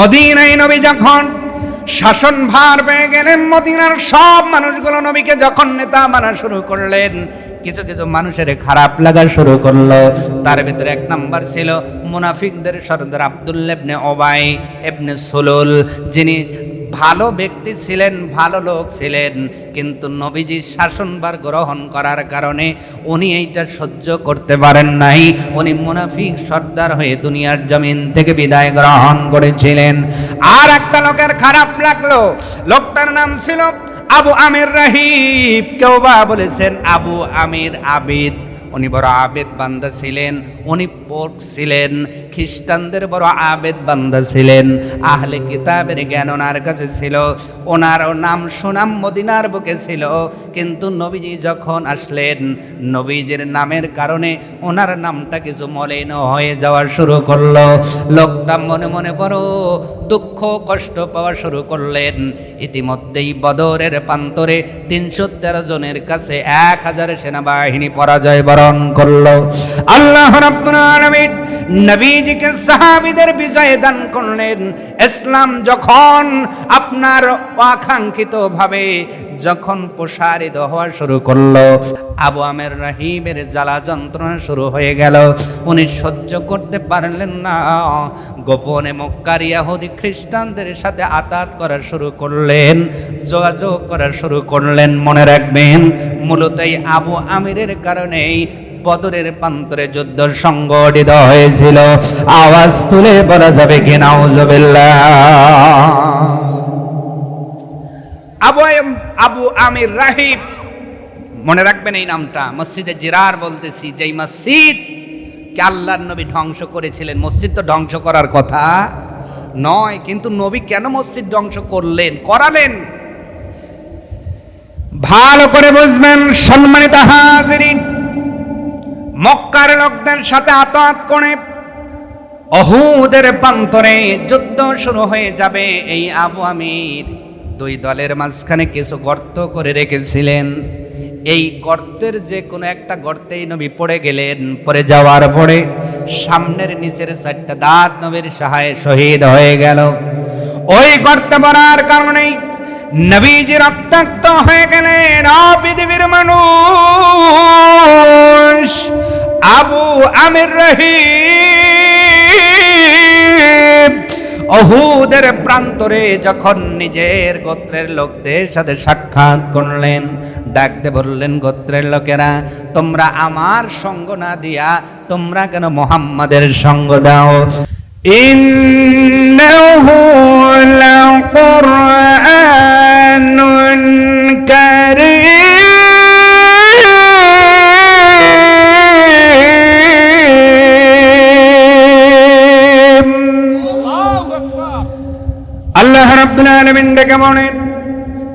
মদিনায় নবী যখন শাসন ভার পেয়ে গেলেন, মদিনার সব মানুষগুলো নবীকে যখন নেতা মানা শুরু করলেন, কিছু কিছু মানুষের খারাপ লাগা শুরু করল। তার ভিতরে এক নাম্বার ছিল মুনাফিকদের সর্দার আব্দুল্লেবনে ওবাই এবনে সুলুল, যিনি ভালো ব্যক্তি ছিলেন, ভালো লোক ছিলেন, কিন্তু নবীজির শাসনবার গ্রহণ করার কারণে উনি এইটা সহ্য করতে পারেন নাই। উনি মুনাফিক সর্দার হয়ে দুনিয়ার জমিন থেকে বিদায় গ্রহণ করেছিলেন। আর একটা লোকের খারাপ লাগল, লোকটার নাম ছিল আবু আমির রাহিব। কেউ বা বলেছেন আবু আমির আবিদ। উনি বড় আবেদ বান্দা ছিলেন, উনি পোর্ক ছিলেন, খ্রিস্টানদের বড় আবেদ বান্দা ছিলেন, আহলে কিতাবের জ্ঞান ওনার কাছে ছিল, ওনার নাম সুনাম মদিনার বুকে ছিল, কিন্তু নবীজি যখন আসলেন, নবীজির নামের কারণে ওনার নামটা কিছু মলিন হয়ে যাওয়া শুরু করল, লোকটা মনে মনে বড় দুঃখ, কষ্ট পাওয়া শুরু করলেন, ইতিমধ্যেই বদরের প্রান্তরে তিনশো তেরো জনের কাছে এক হাজার সেনাবাহিনী পরাজয় বরণ করল। আল্লাহ নবীজিকে সাহাবিদের বিজয় দান করলেন। ইসলাম যখন আপনার আকাঙ্ক্ষিত ভাবে যখন প্রসারিত হওয়া শুরু করল, আবু আমের রাহিমের জ্বালা যন্ত্রণা শুরু হয়ে গেল। উনি সহ্য করতে পারলেন না। গোপনে মক্কার ইয়াহুদি খ্রিস্টানদের সাথে আতাত করা শুরু করলেন, যোগাযোগ করা শুরু করলেন। মনে রাখবেন মূলত এই আবু আমিরের কারণেই বদরের প্রান্তরে যুদ্ধ সংগঠিত হয়েছিল। আওয়াজ তুলে বলা যাবে কি আবু আবু আমির রাহিব। মনে রাখবেন এই নামটা। মসজিদে জিরার বলতেছি, যেই মসজিদ কে আল্লাহর নবী ধ্বংস করেছিলেন, মসজিদ তো ধ্বংস করার কথা নয়, কিন্তু নবী কেন মসজিদ ধ্বংস করলেন, করালেন? ভালো করে বুঝবেন, সম্মানিত হাজিরিন, মক্কার লোকদের সাথে আতাত করে অহুদের প্রান্তরে যুদ্ধ শুরু হয়ে যাবে এই আবু আমির। দুই দলের মাঝখানে কিছু গর্ত করে রেখেছিলেন। এই গর্তের যে কোনো একটা গর্তেই নবী পড়ে গেলেন। পড়ে যাওয়ার পরে সামনের নিচের চারটা দাঁত নবীর সহায় শহীদ হয়ে গেল। ওই গর্ত পড়ার কারণেই নবীজি রক্তাক্ত হয়ে গেলেন। পৃথিবীর মানুষ, আবু আমির রহিম। অহুদের প্রান্তরে যখন নিজের গোত্রের লোকদের সাথে সাক্ষাৎ করলেন, ডাকতে বললেন, গোত্রের লোকেরা, তোমরা আমার সঙ্গ না দিয়া তোমরা কেন মোহাম্মদের সঙ্গ দাও? ইন্নাহু লাকুরআন ডেকে বলেন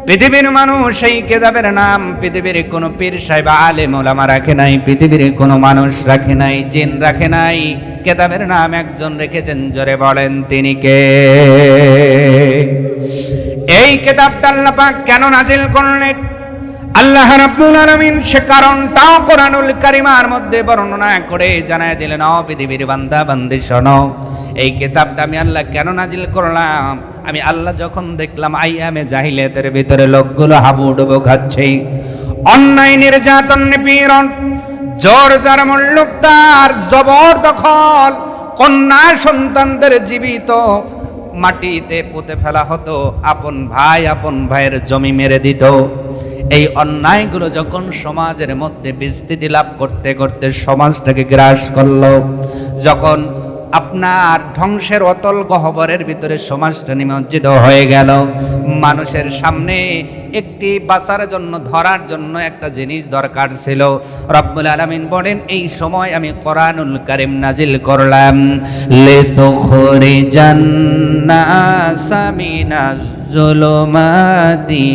পৃথিবীর মানুষ এই কেতাবের নাম, পৃথিবীর কোনো পীর সাহেব, আলেম ওলামা রাখে নাই, পৃথিবীর কোনো মানুষ রাখে নাই, জিন রাখে নাই। কেতাবের নাম একজন রেখেছেন, জোরে বলেন তিনি কে? এই কেতাবটা আল্লাহ পাক কেন নাজিল করলেন? আল্লাহ রাব্বুল আলামিন সে কারণটাও কোরআনুল কারিমার মধ্যে বর্ণনা করে জানায় দিলেন ও পৃথিবীর বান্দা, বান্দি শোনো, এই কিতাবটা আমি আল্লাহ কেন নাজিল করলাম? আমি আল্লাহ যখন দেখলাম আইয়ামে জাহিলিয়াতের ভিতরে লোকগুলো হাবুডুবু খাচ্ছে। অন্যায় নির্যাতন, নিপীড়ন, জোর যার মল্লুকদার জবর দখল কন্যা সন্তানদের জীবিত মাটিতে পুঁতে ফেলা হতো, আপন ভাই আপন ভাইয়ের জমি মেরে দিত। এই অন্যায়গুলো যখন সমাজের মধ্যে বিস্তৃতি লাভ করতে করতে সমাজটাকে গ্রাস করল, যখন আপনার ধ্বংসের অতল গহ্বরের ভিতরে সমাজটা নিমজ্জিত হয়ে গেল। মানুষের সামনে একটি বাঁচার জন্য, ধরার জন্য একটা জিনিস দরকার ছিল। রব্বুল আলামিন বলেন, এই সময় আমি কোরআনুল কারিম নাজিল করলাম। লিতুখরি জান্নাসা মিনাজ জুলুমাতি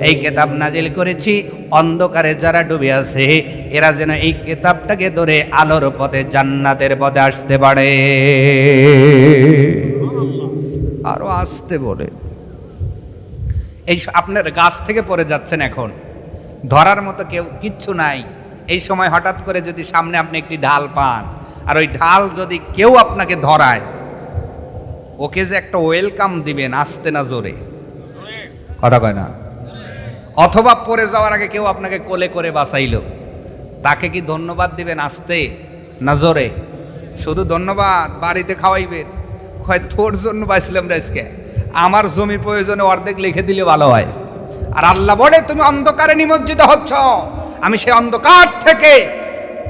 এই কেতাব নাজিল করেছি। অন্ধকারে যারা ডুবে আছে এরা যেন এই কেতাবটাকে ধরে আলোর পথে জান্নাতের পথে আসতে পারে। আরও আসতে বলে। এই আপনার গাছ থেকে পড়ে যাচ্ছেন এখন। ধরার মতো কেউ কিচ্ছু নাই। এই সময় হঠাৎ করে যদি সামনে আপনি একটি ঢাল পান আর ওই ঢাল যদি কেউ আপনাকে ধরায় ওকে যে একটা ওয়েলকাম দিবেন আসতে না জোরে। কথা কয় না। অথবা পড়ে যাওয়ার আগে কেউ আপনাকে কোলে করে বাঁচাইলো। তাকে কি ধন্যবাদ দিবেন আসতে? না জোরে? শুধু ধন্যবাদ, বাড়িতে খাওয়াইবেন। কয়, তোর জন্য বাঁচলাম রেসকে আমার জমি প্রয়োজনে অর্ধেক লিখে দিলে ভালো হয়। আর আল্লাহ বলে, তুমি অন্ধকারে নিমজ্জিত হচ্ছ। আমি সেই অন্ধকার থেকে,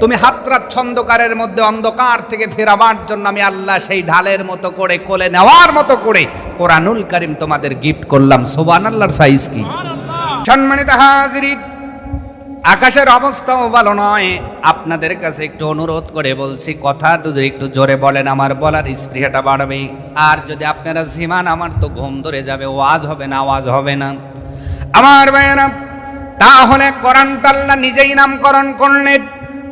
তুমি হাতরাচ্ছ অন্ধকারের মধ্যে। অন্ধকার থেকে ফেরাবার জন্য আমি আল্লাহ সেই ঢালের মতো করে, কোলে নেওয়ার মতো করে কোরআনুল করিম তোমাদের গিফট করলাম। সোবান আল্লাহর সাইজ কি? সম্মানিত হাজিরিন, আকাশের অবস্থাও ভালো নয়। আপনাদের কাছে একটু অনুরোধ করে বলছি, কথা যদি একটু জোরে বলেন, আমার বলার স্পৃহাটা বাড়বে। আর যদি আপনারা সীমান আমার তো ঘুম ধরে যাবে, ওয়াজ হবে না আওয়াজ হবে না। আমার ভাইয়েরা, তাহলে কোরআনটা আল্লাহ নিজেই নামকরণ করলেন।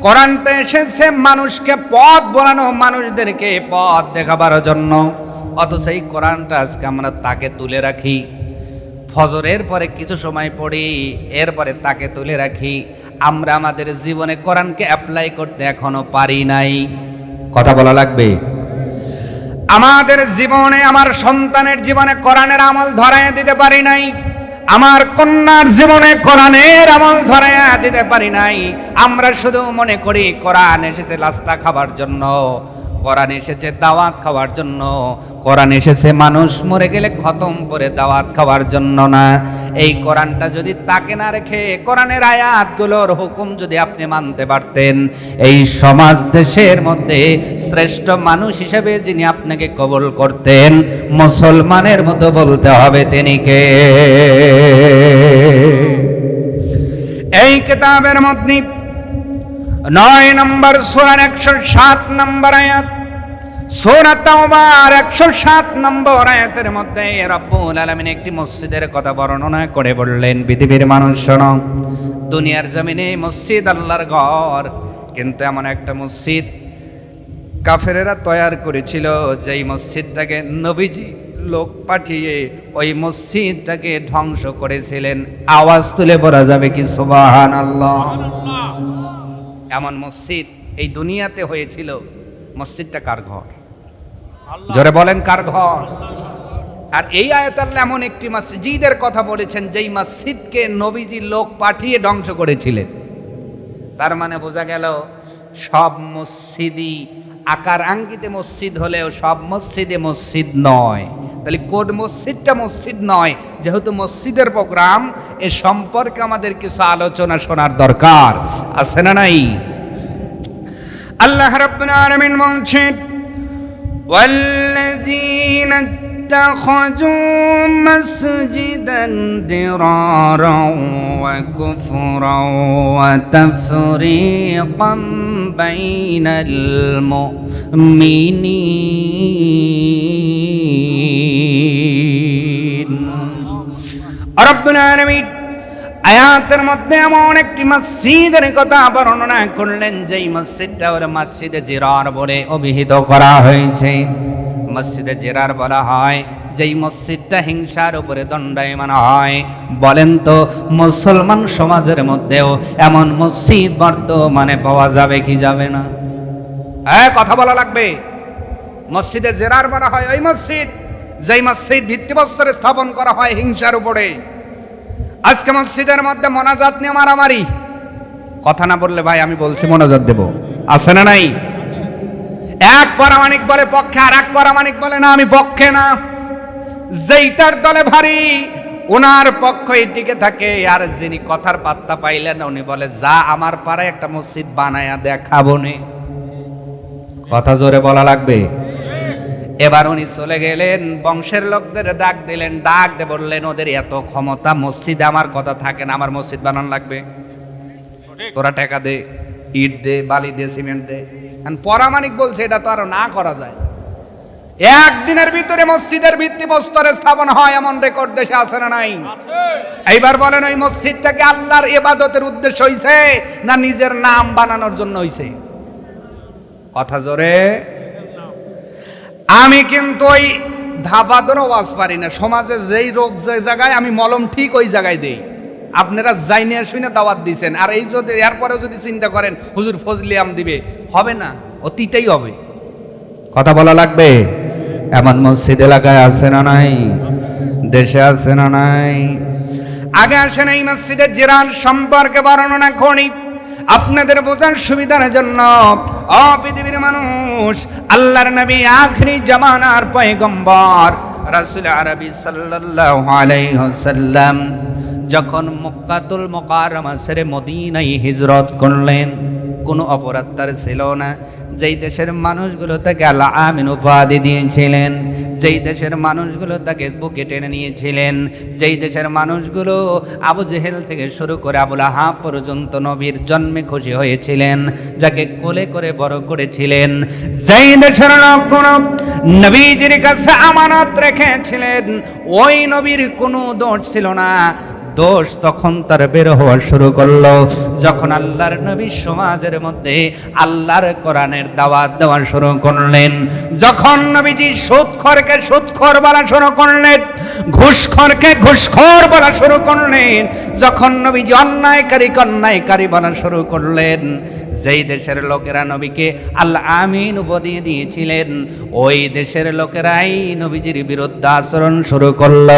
কোরআনটা এসেছে মানুষকে পথ বলানো, মানুষদেরকে পথ দেখাবার জন্য। অথচ এই কোরআনটা আজকে আমরা তাকে তুলে রাখি। ফজরের পরে কিছু সময় পড়ি এরপরে তাকে তুলে রাখি। আমরা আমাদের জীবনে কোরআনকে অ্যাপ্লাই করতে এখনও পারি নাই। কথা বলা লাগবে? আমাদের জীবনে আমার সন্তানের জীবনে কোরআনের আমল ধরাইয়া দিতে পারি নাই। আমার কন্যার জীবনে কোরআনের আমল ধরাইয়া দিতে পারি নাই। আমরা শুধু মনে করি কোরআন এসেছে লাস্তা খাবার জন্য। কোরআন এসেছে দাওয়াত খাওয়ার জন্য। কোরআন এসেছে মানুষ মরে গেলে খতম করে দাওয়াত খাওয়ার জন্য না। এই কোরআনটা যদি তাকে না রেখে কোরআনের আয়াতগুলোর হুকুম যদি আপনি মানতে পারতেন, এই সমাজ দেশের মধ্যে শ্রেষ্ঠ মানুষ হিসেবে যিনি আপনাকে কবল করতেন, মুসলমানের মতো বলতে হবে তিনি কে? এই কিতাবের মধ্যে নয় নম্বর সোরার একশো সাত নম্বর আয়াত। সোরা তাওবার একশো সাত নম্বর আয়াতের মধ্যে রব্বুল আলমিন একটি মসজিদের কথা বর্ণনা করে বললেন, পৃথিবীর মানুষ শোনো, দুনিয়ার জমিনে মসজিদ আল্লাহর ঘর। কিন্তু এমন একটা মসজিদ কাফেরেরা তৈয়ার করেছিল, যেই মসজিদটাকে নবীজি লোক পাঠিয়ে ওই মসজিদটাকে ধ্বংস করেছিলেন। আওয়াজ তুলে বলা যাবে কি সুবাহান আল্লাহ এমন মসজিদ এই দুনিয়াতে হয়েছিল। মসজিদটা কার ঘর? জোরে বলেন কার ঘর? আর এই আয়াত আল্লাহ এমন একটি মসজিদের কথা বলেছেন যেই মসজিদকে নবীজি লোক পাঠিয়ে ধ্বংস করেছিলেন। তার মানে বোঝা গেল সব মসজিদই আকার আঙ্গিতে মসজিদ হলেও সব মসজিদে মসজিদ নয়। তাহলে কোন মসজিদটা মসজিদ নয় যেহেতু মসজিদের প্রোগ্রাম এ সম্পর্কে আমাদের কিছু আলোচনা শোনার দরকার আছে না নাই আল্লাহ রাব্বুল আলামিন বলছেন والذين اتخذوا مسجدا ضرارا وكفرا وتفريقا بين المؤمنين রব্বুল আলামিন আয়াতের মধ্যে এমন একটি মসজিদের কথা বর্ণনা করলেন যেই মসজিদটা ওর মসজিদে জিরার বলে অভিহিত করা হয়েছে মসজিদে জেরার বলা হয়, যেই মসজিদটা হিংসার উপরে দণ্ডায়মান হয়। বলেন তো, মুসলমান সমাজের মধ্যেও এমন মসজিদ বর্তমানে পাওয়া যাবে কি যাবে না? হ্যাঁ কথা বলা লাগবে। মসজিদে জেরার বলা হয় ওই মসজিদ, যেই মসজিদ ভিত্তিবস্তরে স্থাপন করা হয় হিংসার উপরে। আজকে মসজিদের মধ্যে মনাজাত নিয়ে মারামারি। কথা না বললে ভাই, আমি বলছি মনাজাত দেব। আছে না নাই? এক পরামানিক বলে পক্ষে আর এক পরামানিক বলে না আমি পক্ষে না। যেইটার দলে ভারী ওনার পক্ষই টিকে থাকে। আর যিনি কথার পাত্তা পাইলেন উনি বলে যা আমার পাড়ায় একটা মসজিদ বানায়া দেখাবো নে। কথা জোরে বলা লাগবে? এবার উনি চলে গেলেন বংশের লোকদের ডাক দিলেন। ডাক দিয়ে বললেন ওদের এত ক্ষমতা মসজিদে আমার কথা থাকে না আমার মসজিদ বানানো লাগবে। তোরা টাকা দে ইট দে বালি দে সিমেন্ট দে। পরামানিক বলছে এটা তো আর না করা যায়। একদিনের ভিতরে মসজিদের ভিত্তি প্রস্তরে স্থাপন হয় এমন রেকর্ড দেশে আছে না নাই? এইবার বলেন ওই মসজিদটাকে আল্লাহর এবাদতের উদ্দেশ্য হইছে না নিজের নাম বানানোর জন্য হইছে? কথা জোরে। আমি কিন্তু ওই ধাপাদরও ওয়াজ পারি না। সমাজে যেই রোগ যে জায়গায় আমি মলম ঠিক ওই জায়গায় দেই। আপনারা যাই নিয়ে শুনে দাওয়াত দিছেন। আর এই যদি এরপরে যদি চিন্তা করেন হুজুর ফজলিয়াম দিবে হবে না? অতীতেই হবে। কথা বলা লাগবে? এমন মসজিদ এলাকায় আছে না নাই? দেশে আছে না নাই? আগে আসেন এই মসজিদের জিরার সম্পর্কে বর্ণনা করি আপনাদের বোঝার সুবিধার জন্য অ পৃথিবীর মানুষ আল্লাহর নবী আখরি জামানার পয়গম্বর রাসূল আরবি সাল্লাল্লাহু আলাইহি ওয়াসাল্লাম। যখন মক্কাতুল মোকাররমা ছেড়ে মদিনায় হিজরত করলেন, কোনো অপরাধ তার ছিল না। যেই দেশের মানুষগুলো তাকে আল্লাহ আমিন উপাধি দিয়েছিলেন, যেই দেশের মানুষগুলো তাকে বুকে টেনে নিয়েছিলেন, যেই দেশের মানুষগুলো আবু জেহেল থেকে শুরু করে আবুল আহা পর্যন্ত নবীর জন্মে খুশি হয়েছিলেন, যাকে কোলে করে বড় করেছিলেন। যেই দেশের লোকগুলো নবীজির কাছে আমানত রেখেছিলেন, ওই নবীর কোনো দোষ ছিল না। দোষ তখন তার বের হওয়া শুরু করল। যখন আল্লাহর নবী সমাজের মধ্যে আল্লাহর কোরআনের দাওয়াত দেওয়া শুরু করলেন, যখন নবীজি সুৎখরকে সুৎখর বলা শুরু করলেন, ঘুষখরকে ঘুষখর বলা শুরু করলেন, যখন নবীজি অন্যায়কারী অন্যায়কারী বলা শুরু করলেন যেই দেশের লোকেরা নবীকে আল্লাহ আমিন উপাধি দিয়েছিলেন, ওই দেশের লোকেরাই নবীজির বিরুদ্ধে আচরণ শুরু করল।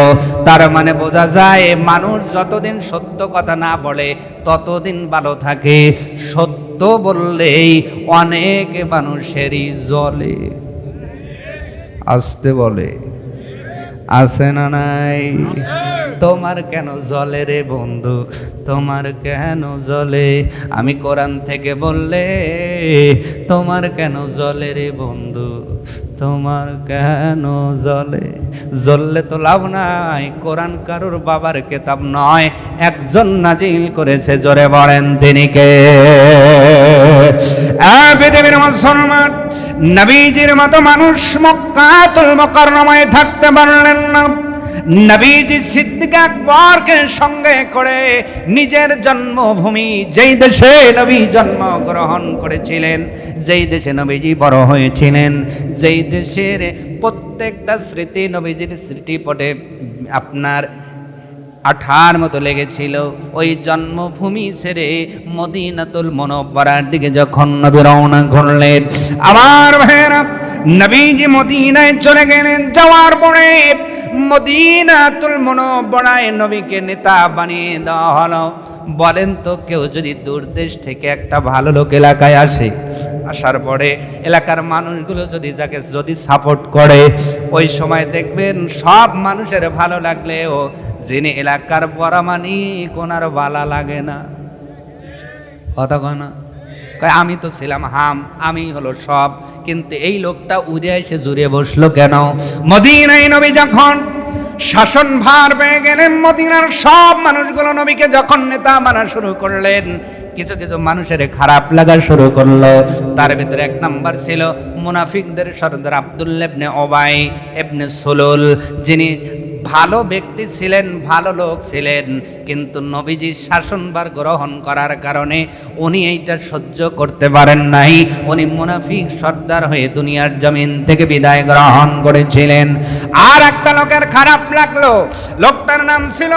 তার মানে বোঝা যায়, মানুষ যতদিন সত্য কথা না বলে, ততদিন ভালো থাকে। সত্য বললেই অনেক মানুষেরই জলে আসতে বলে। আছে না নাই? তোমার কেন জলে রে বন্ধু? তোমার কেন জলে? আমি কোরআন থেকে বললে তোমার কেন জলে রে বন্ধু? তোমার কেন জলে? জ্বললে তো লাভ নাই কোরআন কারুর বাবার কেতাব নয়। একজন নাজিল করেছে জোরে বলেন তিনি কে? আ, পৃথিবীর মুসলমান নবীজির মতো মানুষ মক্কাতুল মুকাররমায় থাকতে পারলেন না। নবীজি সিদ্দিক আকবরকে সঙ্গে করে নিজের জন্মভূমি যেই দেশে নবী জন্মগ্রহণ করেছিলেন, যেই দেশে নবীজি বড় হয়েছিলেন, যেই দেশের প্রত্যেকটা স্মৃতি নবীজির স্মৃতিপটে আপনার আঠার মতো লেগেছিল। ওই জন্মভূমি ছেড়ে মদিনাতুল মনোবরার দিকে যখন নবী রওনা করলেন আমার ভাইয়েরা, নবীজি মদিনায় চলে গেলেন, যাওয়ার পরে মদিনাতুল মনোবরায় নবীকে নেতা বানিয়ে দেওয়া হলো। বলেন তো, কেউ যদি দূর দেশ থেকে একটা ভালো লোক এলাকায় আসে, আসার পরে এলাকার মানুষগুলো যদি যাকে যদি সাপোর্ট করে, ওই সময় দেখবেন সব মানুষের ভালো লাগলেও যিনি এলাকার পরামানি কোনার বালা লাগে না। কথা কয় না? কয়, আমি তো ছিলাম হাম, আমি হলো সব। কিন্তু এই লোকটা উড়ে এসে জুড়ে বসল কেন? মদিনাই নবী যখন শাসন ভার পেয়ে গেলেন, মদিনার সব মানুষগুলো নবীকে যখন নেতা মানা শুরু করলেন, কিছু কিছু মানুষের খারাপ লাগা শুরু করল। তার ভিতরে এক নাম্বার ছিল মুনাফিকদের সর্দার আব্দুল্লেবনে ওবাই এবনে সুলুল, যিনি ভালো ব্যক্তি ছিলেন, ভালো লোক ছিলেন, কিন্তু নবীজির শাসনবার গ্রহণ করার কারণে উনি এইটা সহ্য করতে পারেন নাই। উনি মুনাফিক সর্দার হয়ে দুনিয়ার জমিন থেকে বিদায় গ্রহণ করেছিলেন। আর একটা লোকের খারাপ লাগল, লোকটার নাম ছিল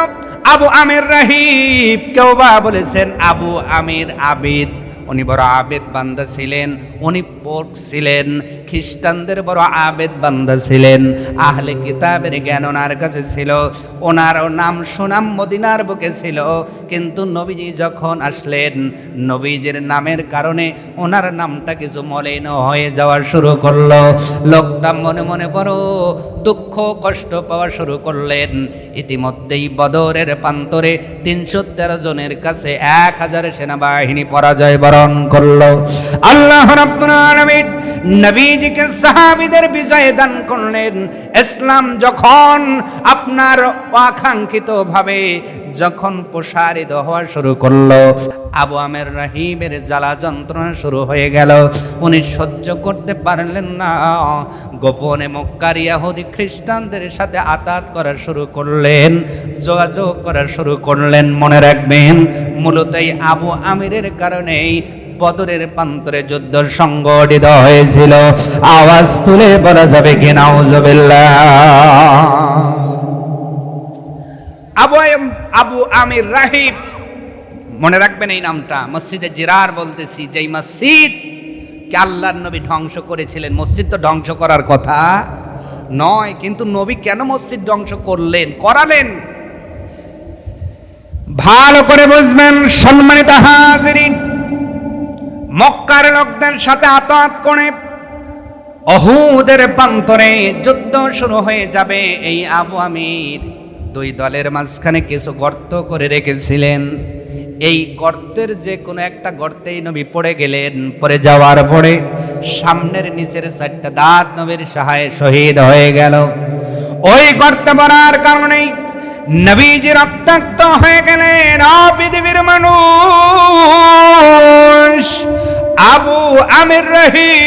আবু আমির রাহিব। কেউ বা বলেছেন আবু আমির আবিদ। উনি বড় আবেদ বান্দা ছিলেন, উনি পোর্ক ছিলেন, খ্রিস্টানদের বড় আবেদ বান্দা ছিলেন। আহলে কিতাবের জ্ঞান ওনার কাছে ছিল, ওনার নাম সুনাম মদিনার বুকে ছিল। কিন্তু নবীজি যখন আসলেন, নবীজির নামের কারণে ওনার নামটা কিছু মলিন হয়ে যাওয়া শুরু করল। লোকটা মনে মনে বড় দুঃখ কষ্ট পাওয়া শুরু করলেন। ইতিমধ্যেই বদরের প্রান্তরে তিনশো তেরো জনের কাছে এক হাজার সেনাবাহিনী পরাজয় বরণ করল। আল্লাহ নবীজিকে সাহাবিদের বিজয় দান করলেন। ইসলাম যখন আপনার আকাঙ্ক্ষিত ভাবে যখন প্রসারিত হওয়া শুরু করল, আবু আমের রাহিমের জ্বালা যন্ত্রণা শুরু হয়ে গেল। উনি সহ্য করতে পারলেন না। গোপনে মক্কার ইয়াহুদি খ্রিস্টানদের সাথে আতাত করা শুরু করলেন, যোগাযোগ করা শুরু করলেন। মনে রাখবেন মূলত এই আবু আমিরের কারণেই বদরের প্রান্তরে যুদ্ধ সংগঠিত হয়েছিল। আওয়াজ তুলে বলা যাবে কি আবু আবু আমির রাহিব। মনে রাখবেন এই নামটা, মসজিদে জিরার বলতেছি, যেই মসজিদ কে আল্লাহর নবী ধ্বংস করেছিলেন। মসজিদ তো ধ্বংস করার কথা নয়, কিন্তু নবী কেন মসজিদ ধ্বংস করলেন, করালেন? ভালো করে বুঝবেন, সম্মানিত হাজিরিন, মক্কার লোকদের সাথে আতাত করে অহুদের প্রান্তরে যুদ্ধ শুরু হয়ে যাবে এই আবু আমির। দুই দলের মাঝখানে কিছু গর্ত করে রেখেছিলেন। এই গর্তের যে কোনো একটা গর্তেই নবী পড়ে গেলেন। পড়ে যাওয়ার পরে সামনের নিচের চারটা দাঁত নবীর সহায় শহীদ হয়ে গেল। ওই গর্তে পড়ার কারণেই নবীজি রক্তাক্ত হয়ে গেলেন। পৃথিবীর মানুষ, আবু আমির রহিম।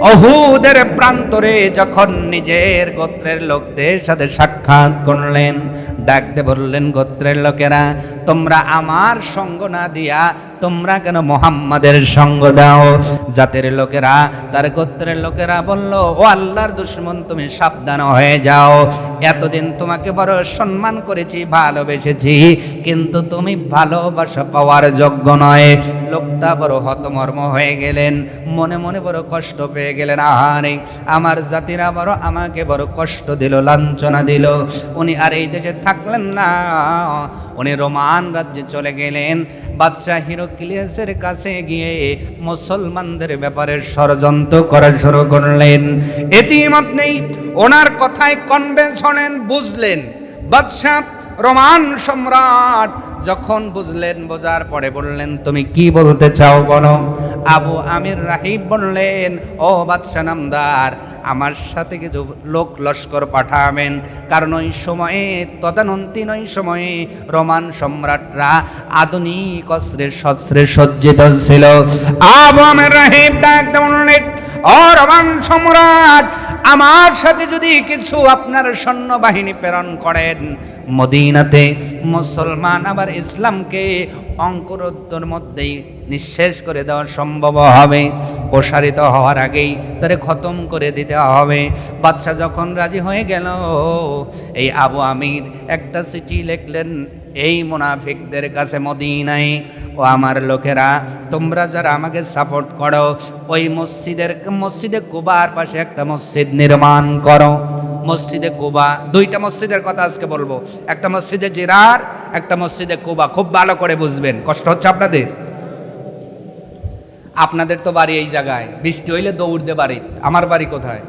অহুদের প্রান্তরে যখন নিজের গোত্রের লোকদের সাথে সাক্ষাৎ করলেন, ডাকতে বললেন, গোত্রের লোকেরা, তোমরা আমার সঙ্গ না দিয়া তোমরা কেন মোহাম্মদের সঙ্গ দাও? জাতের লোকেরা, তার গোত্রের লোকেরা বলল, ও আল্লাহর দুশ্মন, তুমি সাবধান হয়ে যাও। এতদিন তোমাকে বড় সম্মান করেছি, ভালোবেসেছি, কিন্তু তুমি ভালোবাসা পাওয়ার যোগ্য নয়। লোকটা বড় হতমর্ম হয়ে গেলেন, মনে মনে বড় কষ্ট পেয়ে গেলেন। আহারে, আমার জাতিরা বড় আমাকে বড় কষ্ট দিল, লাঞ্ছনা দিল। উনি আর এই দেশে থাকলেন না। উনি রোমান রাজ্যে চলে গেলেন। বাদশাহ হিরোক্লিয়াসের কাছে গিয়ে মুসলমানদের ব্যাপারে ষড়যন্ত্র করা শুরু করলেন। এতিমত নেই ওনার কথায় কনভেন্স হলেন বুঝলেন। বাদশাহ রোমান সম্রাট যখন বুঝলেন, বোঝার পরে বললেন, তুমি কি বলতে চাও বলো? আবু আমির রাহিব বললেন, ও বাদশাহ নামদার আমার সাথে কিছু লোক লস্কর পাঠাবেন। কারণ ওই সময়ে তদানন্তীন ওই সময়ে রোমান সম্রাটরা আধুনিক অস্ত্রে শস্ত্রে সজ্জিত ছিল। রোমান সম্রাট, আমার সাথে যদি কিছু আপনার সৈন্যবাহিনী প্রেরণ করেন, মদিনাতে মুসলমান আবার ইসলামকে অঙ্কুরোত্তর মধ্যেই নিঃশেষ করে দেওয়া সম্ভব হবে। প্রসারিত হওয়ার আগেই তারে খতম করে দিতে হবে। বাদশাহ যখন রাজি হয়ে গেল, এই আবু আমির একটা চিঠি লিখলেন, এই মুনাফিকদের কাছে মদিনায়, ও আমার লোকেরা, তোমরা যারা আমাকে সাপোর্ট করো, ওই মসজিদের, মসজিদে কুবার পাশে একটা মসজিদ নির্মাণ করো। মসজিদে কুবা, দুইটা মসজিদের কথা আজকে বলব। একটা মসজিদে জিরার, একটা মসজিদে কুবা। খুব ভালো করে বুঝবেন। কষ্ট হচ্ছে আপনাদের? আপনাদের তো বাড়ি এই জায়গায়। বৃষ্টি হইলে দৌড় দে বাড়ি। আমার বাড়ি কোথায়?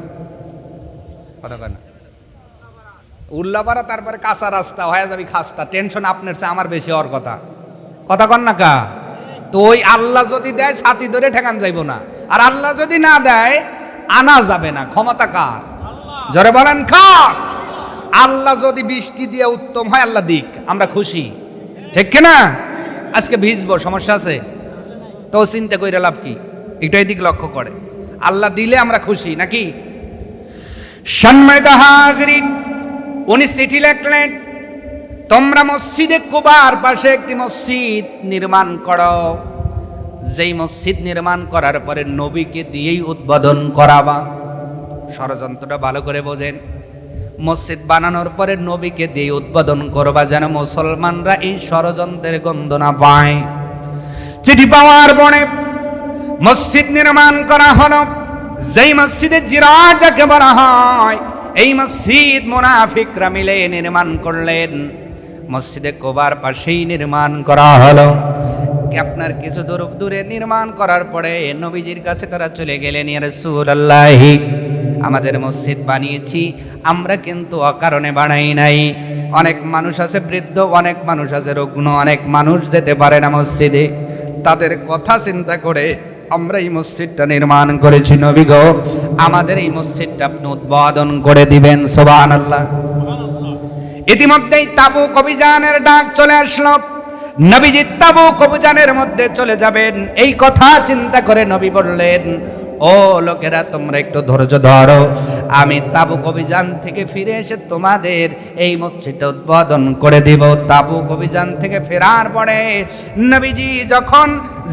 উল্লাপাড়া, তারপরে কাঁচা রাস্তা, হয়ে যাবি খাস্তা। টেনশন আপনার চেয়ে আমার বেশি হওয়ার কথা। কথা কন না কা? তো ওই আল্লাহ যদি দেয়, ছাতি ধরে ঠেকান যাইব না। আর আল্লাহ যদি না দেয়, আনা যাবে না। ক্ষমতা কার? জরে বলেন, কার? আল্লাহ যদি বৃষ্টি দিয়ে উত্তম হয়, আল্লাহ দিক। আমরা খুশি। ঠিক না আজকে ভিজবো, সমস্যা আছে? তো চিন্তা কইরা লাভ কি? একটু এদিক লক্ষ্য করে। আল্লাহ দিলে আমরা খুশি, নাকি? উনি চিঠি লিখলেন, তোমরা মসজিদে কুবার পাশে একটি মসজিদ নির্মাণ করো। যেই মসজিদ নির্মাণ করার পরে নবীকে দিয়েই উদ্বোধন করাবা। ষড়যন্ত্রটা ভালো করে বোঝেন। মসজিদ বানানোর পরে নবীকে দিয়ে উদ্বোধন করবা যেন মুসলমানরা এই ষড়যন্ত্রের গন্ধ না পায়। চিঠি পাওয়ার পরে মসজিদ নির্মাণ করা হলো। যেই মসজিদে জিরাটাকে বলা হয়, এই মসজিদ মুনাফিকরা মিলে নির্মাণ করলেন। মসজিদে কোবার পাশেই নির্মাণ করা হলো। আপনার কিছু দূর দূরে নির্মাণ করার পরে নবীজির কাছে তারা চলে গেলেন, ইয়া রাসূলুল্লাহি, আমাদের মসজিদ বানিয়েছি, আমরা কিন্তু অকারণে বানাই নাই। অনেক মানুষ আছে বৃদ্ধ, অনেক মানুষ আছে রুগ্ন, অনেক মানুষ যেতে পারে না মসজিদে। তাদের কথা চিন্তা করে আমরা এই মসজিদটা নির্মাণ করেছি নবীগ আমাদের এই মসজিদটা আপনি উদ্বোধন করে দিবেন সোবান আল্লাহ ইতিমধ্যেই তাবু কবিজানের ডাক চলে আসলো। নবীজি তাবু কবিজানের মধ্যে চলে যাবেন। এই কথা চিন্তা করে নবী বললেন ও লোকেরা, তোমরা একটু ধৈর্য ধরো। আমি তাবুক অভিযান থেকে ফিরে এসে তোমাদের এই মসজিদটা উদ্বোধন করে দিব। তাবুক অভিযান থেকে ফেরার পরে নবীজি যখন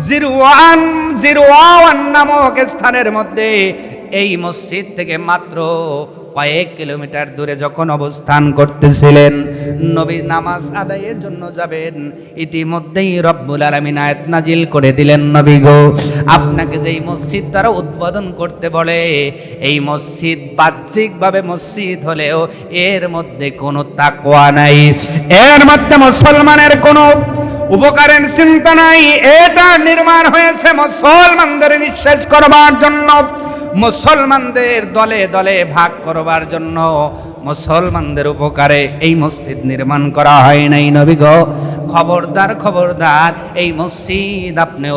জিরুয়ান জিরুয়ান নামক স্থানের মধ্যে এই মসজিদ থেকে মাত্র কয়েক কিলোমিটার দূরে যখন অবস্থান করতেছিলেন, নবী নামাজ আদায়ের জন্য যাবেন। ইতিমধ্যেই রব্বুল আলমিন আয়াত নাজিল করে দিলেন, নবী গো, আপনাকে যেই মসজিদ তারা উদ্বোধন করতে বলে, এই মসজিদ বাহ্যিকভাবে মসজিদ হলেও এর মধ্যে কোনো তাকওয়া নাই। এর মধ্যে মুসলমানের কোনো উপকারের চিন্তা নাই। এটা নির্মাণ হয়েছে মুসলমানদের নিঃশেষ করবার জন্য। মুসলমানদের দলে দলে ভাগ করবার জন্য মুসলমানদের উপকারে এই মসজিদ নির্মাণ করা হয় নাই নবী গো। খবরদার খবরদার, এই মসজিদ আপনি